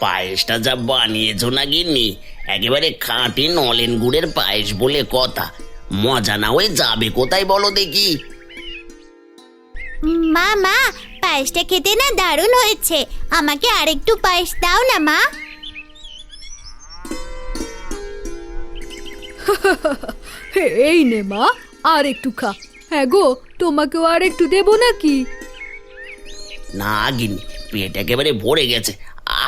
পায়েসটা যা বানিয়েছো না গিন্নি? একেবারে খাঁটি নলেন গুড়ের পায়েস বলে কথা। মজা না হয়ে যাবে কোথায় বলো দেখি? মা মা পায়েসটা খেতে না দারুণ হয়েছে। আমাকে আরেকটু পায়েস দাও না মা। এই নে মা আর একটু খা। হ্যাঁ গো তোমাকেও আর একটু দেবো নাকি? না গিন্নি পেট একেবারে ভরে গেছে।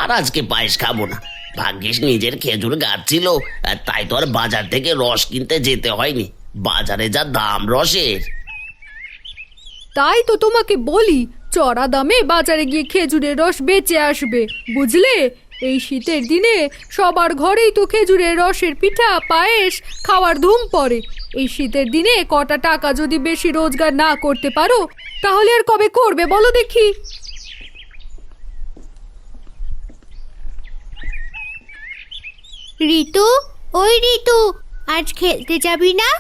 আর আজকে পায়েস খাব না। ভাগ্যিস নিজের খেজুর গাছ ছিল, আর তাই তো আর বাজার থেকে রস কিনতে যেতে হয়নি। বাজারে যা দাম রসের। তাই তো তোমাকে বলি, চড়া দামে বাজারে গিয়ে খেজুরের রস বেচে আসবে, বুঝলে? এই শীতের দিনে সবার ঘরেই তো খেজুরের রসের পিঠা, পায়েস খাওয়ার ধুম পড়ে। এই শীতের দিনে কটা টাকা যদি বেশি রোজগার না করতে পারো, তাহলে আর কবে করবে বলো দেখি? ঋতু? ওই ঋতু, আজ খেলতে যাবি না?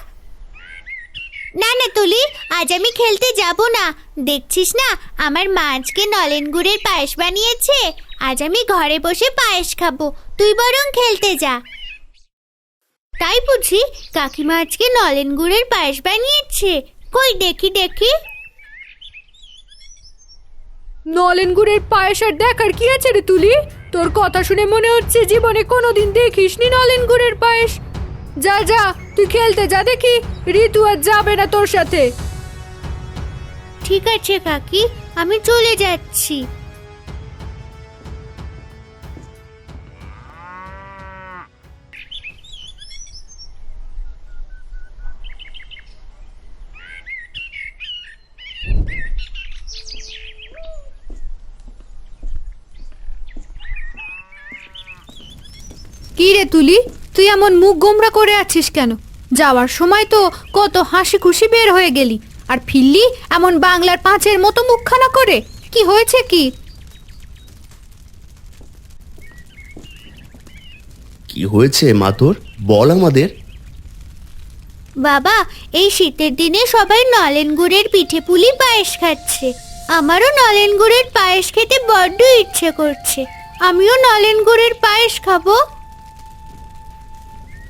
না না, তুলি, আজ আমি খেলতে যাব না। দেখছিস না, আমার মা আজকে নলেন গুড়ের পায়েস বানিয়েছে। আজ আমি ঘরে বসে পায়েস খাব, তুই বরং খেলতে যা। তাই বুঝি কাকিমা আজকে নলেন গুড়ের পায়েস বানিয়েছে। কই, দেখি দেখি। নলেন গুড়ের পায়েস আর দেখার কি আছে রে তুলি? তোর কথা শুনে মনে হচ্ছে জীবনে কোনোদিন দেখিসনি নলেন গুড়ের পায়েস। যা যা, তুই খেলতে যা দেখি, ঋতু আর যাবে না তোর সাথে। ঠিক আছে কাকি, আমি চলে যাচ্ছি। কি রে তুলি? তুই এমন মুখ গোমরা করে আছিস কেন? যাওয়ার সময় তো কত হাসি খুশি বের হয়ে গেলি। আর ফিরলি এমন বাংলার পাঁচের মতো মুখখানা করে। কি হয়েছে কি? কি হয়েছে মা তোর? বল আমাদের। বাবা এই শীতের দিনে সবাই নলেন গুড়ের পিঠে পুলি পায়েস খাচ্ছে। আমারও নলেন গুড়ের পায়েস খেতে বড্ড ইচ্ছে করছে। আমিও নলেন গুড়ের পায়েস খাব।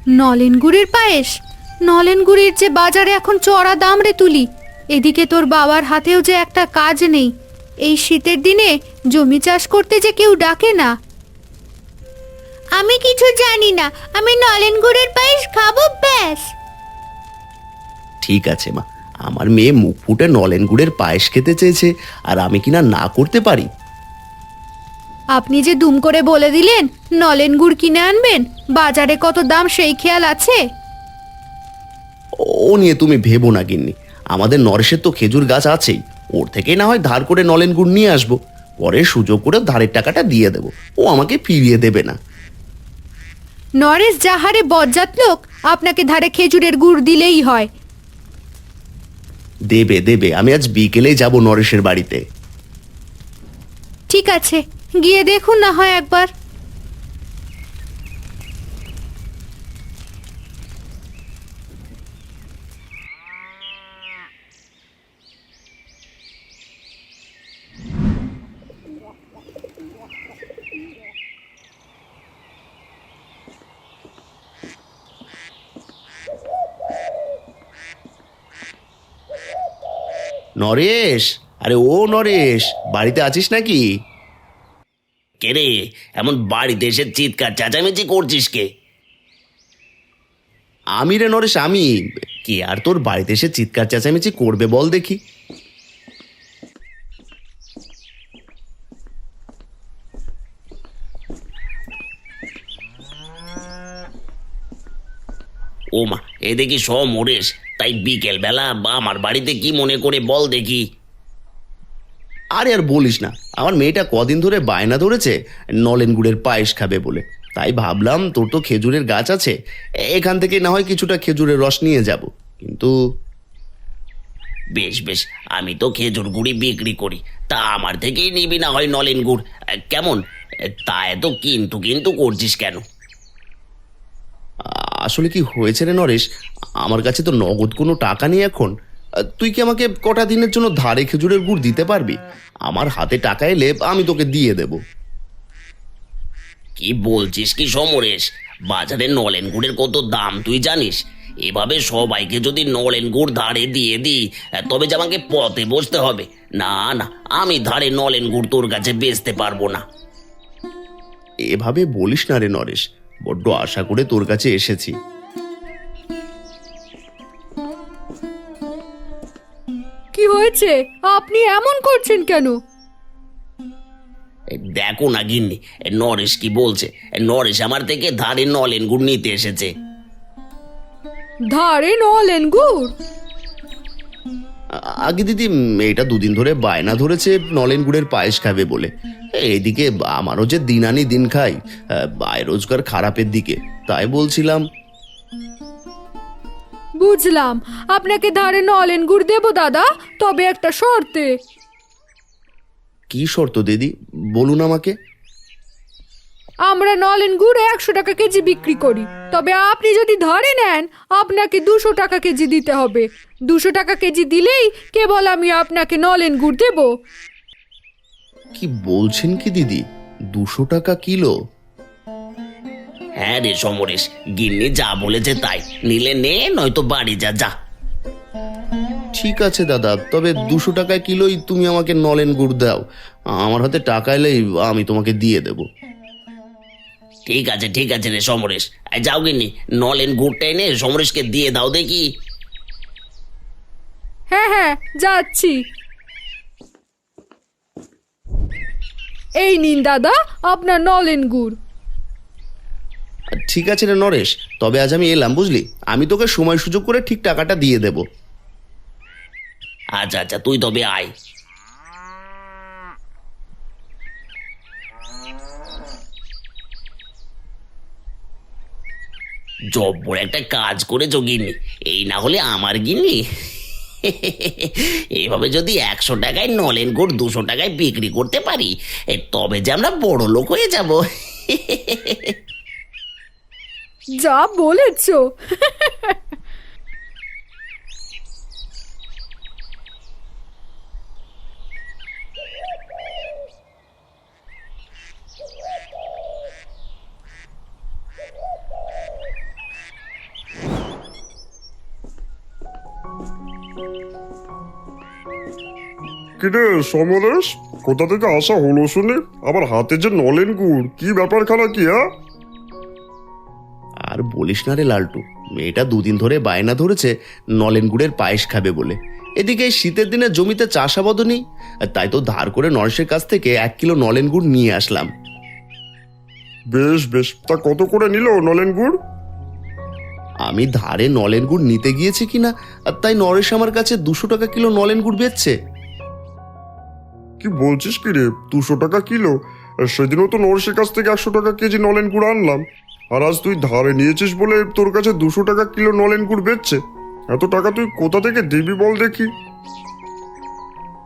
নলেন গুড়ের পায়েস? নলেন গুড়ের যে বাজারে এখন চড়া দাম রে তুলি এদিকে তোর বাবার হাতেও যে একটা কাজ নেই এই শীতের দিনে জমি চাষ করতে যে কেউ ডাকে না। আমি কিছু জানি না আমি নলেন গুড়ের পায়েস খাব ব্যাস। ঠিক আছে মা আমার মেয়ে মুখ ফুটে নলেন গুড়ের পায়েস খেতে চেয়েছে আর আমি কিনা না করতে পারি? আপনি যে দুম করে বলে দিলেন নলেন গুড় কিনে আনবেন? বাজারে কত দাম সেই খেয়াল আছে? ও নিয়ে তুমি ভেবো না গিন্নি। আমাদের নরেশের তো খেজুর গাছ আছেই। ওর থেকেই না হয় ধার করে নলেন গুড় নিয়ে আসব। পরে সুযোগ করে ধারের টাকাটা দিয়ে দেবো। ও আমাকে ফিরিয়ে দেবে না। নরেশ যাহারে বজ্জাত লোক আপনাকে ধারে খেজুরের গুড় দিলেই হয়। দেবে দেবে। আমি আজ বিকেলেই যাব নরেশের বাড়িতে। ঠিক আছে গিয়ে দেখুন না হয় একবার। নরেশ? আরে ও নরেশ বাড়িতে আছিস নাকি? কে রে? এমন বাড়িতে এসে চিৎকার চেঁচামেচি করছিস কে? আমি রে নরেশ আমি। কে আর তোর বাড়িতে এসে চিৎকার চেঁচামেচি করবে বল দেখি। ও মা এ দেখি সব মরেস তাই বিকেল বেলা আমার বাড়িতে কি মনে করে বল দেখি। আরে আর বলিস না আমার মেয়েটা কদিন ধরে বায়না ধরেছে নলেন গুড়ের পায়েস খাবে বলে। তাই ভাবলাম তোর তো খেজুরের গাছ আছে এখান থেকে না হয় কিছুটা খেজুরের রস নিয়ে যাব কিন্তু বেশ বেশ আমি তো খেজুর গুড়ি বিক্রি করি তা আমার থেকেই নিবি না হয় নলেন গুড়। কেমন? তা এত কিন্তু কিন্তু করছিস কেন? আসলে কি হয়েছে রে নরেশ? আমার কাছে তো নগদ কোনো টাকা নেই এখন। তুই কি আমাকে কটা দিনের জন্য ধারে খেজুরের গুড় দিতে পারবি? আমার হাতে টাকা এলে আমি তোকে দিয়ে দেব। কি বলছিস কি সমরেশ? বাজারে নলেন গুড়ের কত দাম তুই জানিস? এভাবে সবাইকে যদি নলেন গুড় ধারে দিয়ে দিই তবে যে আমাকে পথে বসতে হবে। না না আমি ধারে নলেন গুড় তোর কাছে বেচতে পারব না। এভাবে বলিস না রে নরেশ। বড্ড আশা করে তোর কাছে এসেছি। কি হয়েছে? আপনি এমন করছেন কেন? দেখো না গিন্নি নরেশ কি বলছে? নরেশ আমার থেকে ধারে নলেন গুড় নিতে এসেছে। ধারে নলেন গুড়? আগে দিদি মেয়েটা দুদিন ধরে বায়না ধরেছে নলেন গুড়ের পায়েস খাবে বলে। এদিকে আমারও যে দিন আনি দিন খাই আয় রোজগার খারাপের দিকে তাই বলছিলাম। বুঝলাম। আপনাকে ধারে নলেন গুড় দেবো দাদা তবে একটা শর্তে। কি শর্ত দিদি? বলুন আমাকে। আমরা নলেন গুড় একশো টাকা কেজি বিক্রি করি। তবে আপনি যদি ধরে নেন আপনাকে দুশো টাকা কেজি দিতে হবে। দুশো টাকা কেজি দিলেই কেবল আমি আপনাকে নলেন গুড় দেব। কি বলছেন কি দিদি? দুশো টাকা কিলো? হ্যাঁ রে সমরেশ গিন্নি যা বলেছে তাই। নিলে নে নয়তো বাড়ি যা যা। ঠিক আছে দাদা তবে দুশো টাকা কিলোই তুমি আমাকে নলেন গুড় দাও। আমার হাতে টাকা এলেই আমি তোমাকে দিয়ে দেব। ঠিক আছে ঠিক আছে রে সমরেশ। এই যাও গিন্নি নলেন গুড়টা এনে সমরেশকে দিয়ে দাও দেখি। হ্যাঁ হ্যাঁ যাচ্ছি। এই নিন দাদা আপনার নলেন গুড়। ঠিক আছে রে নরেশ তবে আজ আমি এলাম বুঝলি? আমি তোকে সময় সুযোগ করে ঠিক টাকাটা দিয়ে দেব। আচ্ছা আচ্ছা তুই তবে আয়। জব্বর একটা কাজ করেছ গিন্নি এই না হলে আমার গিন্নি। এভাবে যদি একশো টাকায় নলেন গুড় দুশো টাকায় বিক্রি করতে পারি এ, তবে যে আমরা বড় লোক হয়ে যাব। যা বলেছ। কিরে সমরেশ? কোথা থেকে আসা হলো শুনে? আবার হাতে যে নলেন গুড় কি ব্যাপার খানা কি হ্যাঁ? আর বলিস না রে লালটু মেয়েটা দুদিন ধরে বায়না ধরেছে নলেন গুড়ের পায়েস খাবে বলে। এদিকে শীতের দিনে জমিতে চাষাবাদও নেই তাই তো ধার করে নরেশের কাছ থেকে এক কিলো নলেন গুড় নিয়ে আসলাম। বেশ বেশ তা কত করে নিল নলেন গুড়? আমি ধারে নলেন গুড় নিতে গিয়েছি কিনা আর তাই নরেশ আমার কাছে দুশো টাকা কিলো নলেন গুড় বেচছে। কি বলছিস কি রে? দুশো টাকা কিলো? সেদিনও তো নরসের কাছ থেকে একশো টাকা কেজি নলেন গুড় আনলাম। আর আজ তুই ধারে নিয়েছিস বলে তোর কাছে দুশো টাকা কিলো নলেন গুড় বেচছে। এত টাকা তুই কোথা থেকে দিবি বল দেখি।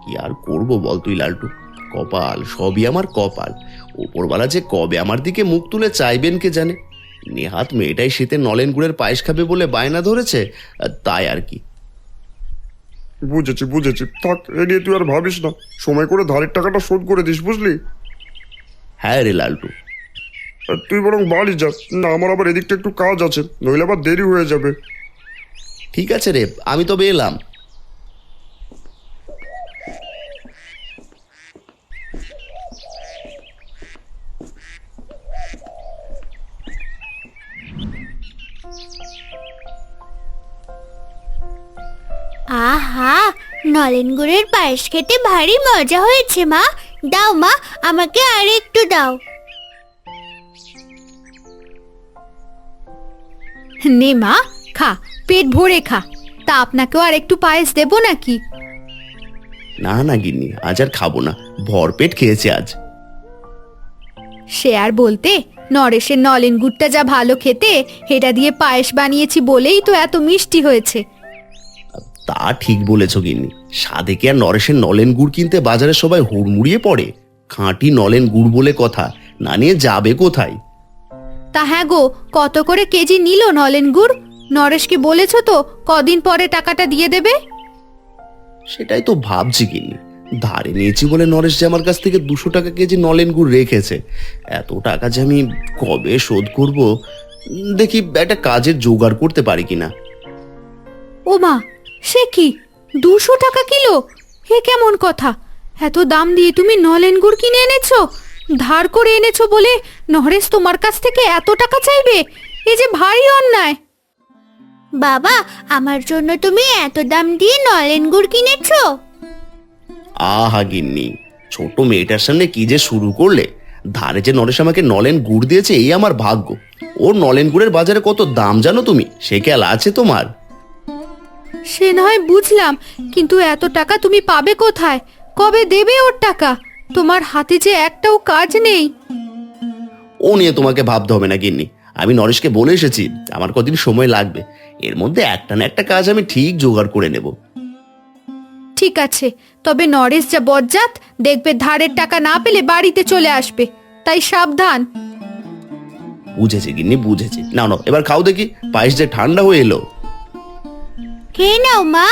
কি আর করব বল তুই লালটু? কপাল, সবই আমার কপাল। ওপরওয়ালা যে কবে আমার দিকে মুখ তুলে চাইবেন কে জানে? নেহাত মেয়েটাই শীতে নলেন গুড়ের পায়েস খাবে বলে বায়না ধরেছে, তাই আর কি। বুঝেছি বুঝেছি। থাক এ নিয়ে তুই আর ভাবিস না। সময় করে ধারের টাকাটা শোধ করে দিস বুঝলি? হ্যাঁ রে লালটু। আর তুই বরং বাড়ি যাস না আমার আবার এদিকটা একটু কাজ আছে নইলে আবার দেরি হয়ে যাবে। ঠিক আছে রে আমি তবে এলাম। নলেন গুড়ের পায়েস খেতে ভারী মজা হয়েছে মা। দাও মা আমাকে আর একটু দাও। নে মা খা পেট ভরে খা। তা আপনাকেও আর একটু পায়েস দেবো নাকি? না না গিন্নি আজ আর খাব না। ভরপেট খেয়েছে আজ। সে আর বলতে নরেশের নলেন গুড়টা যা ভালো খেতে এটা দিয়ে পায়েস বানিয়েছি বলেই তো এত মিষ্টি হয়েছে। তা ঠিক বলেছ গিন্নি। সাদে কি আর নরেশের নলেন গুড় কিনতে বাজারে সবাই হুড়মুড়িয়ে পড়ে। খাঁটি নলেন গুড় বলে কথা না নিয়ে যাবে কোথায়? তা হ্যাঁ গো কত করে কেজি নিল নলেন গুড়? নরেশকে বলেছ তো কদিন পরে টাকাটা দিয়ে দেবে? সেটাই তো ভাবছি গিন্নি। ধারে নিয়েছি বলে নরেশ যে আমার কাছ থেকে দুশো টাকা কেজি নলেন গুড় রেখেছে। এত টাকা যে আমি কবে শোধ করব? দেখি একটা কাজের জোগাড় করতে পারি কিনা। ও মা সে কি? দুশো টাকা কিলো? হে কেমন কথা? এত দাম দিয়ে তুমি নলেন গুড় কিনে এনেছো? ধার করে এনেছো বলে নরেশ তোমার কাছ থেকে এত টাকা চাইবে? এ যে ভারী অন্যায়। বাবা আমার জন্য তুমি এত দাম দিয়ে নলেন গুড় কিনেছো? আহা গিন্নি ছোট মেয়েটার সামনে কি যে শুরু করলে? ধারে যে নরেশ আমাকে নলেন গুড় দিয়েছে এই আমার ভাগ্য। ওর নলেন গুড়ের বাজারে কত দাম জানো তুমি? সে খেয়াল আছে তোমার? সে না হয় বুঝলাম কিন্তু এত টাকা তুমি পাবে কোথায়? কবে দেবে ওর টাকা? তোমার হাতে যে একটাও কাজ নেই। ও নিয়ে তোমাকে ভাবতে হবে না গিন্নি। আমি নরেশকে বলে এসেছি আমার কদিন সময় লাগবে। এর মধ্যে একটা না একটা কাজ আমি ঠিক জোগাড় করে নেব। ঠিক আছে তবে নরেশ যা বজ্জাত দেখবে ধারের টাকা না পেলে বাড়িতে চলে আসবে। তাই সাবধান। বুঝেছি গিন্নি বুঝেছি। না না এবার খাও দেখি। পায়েস যে ঠান্ডা হয়ে এলো। খেয়ে নাও মা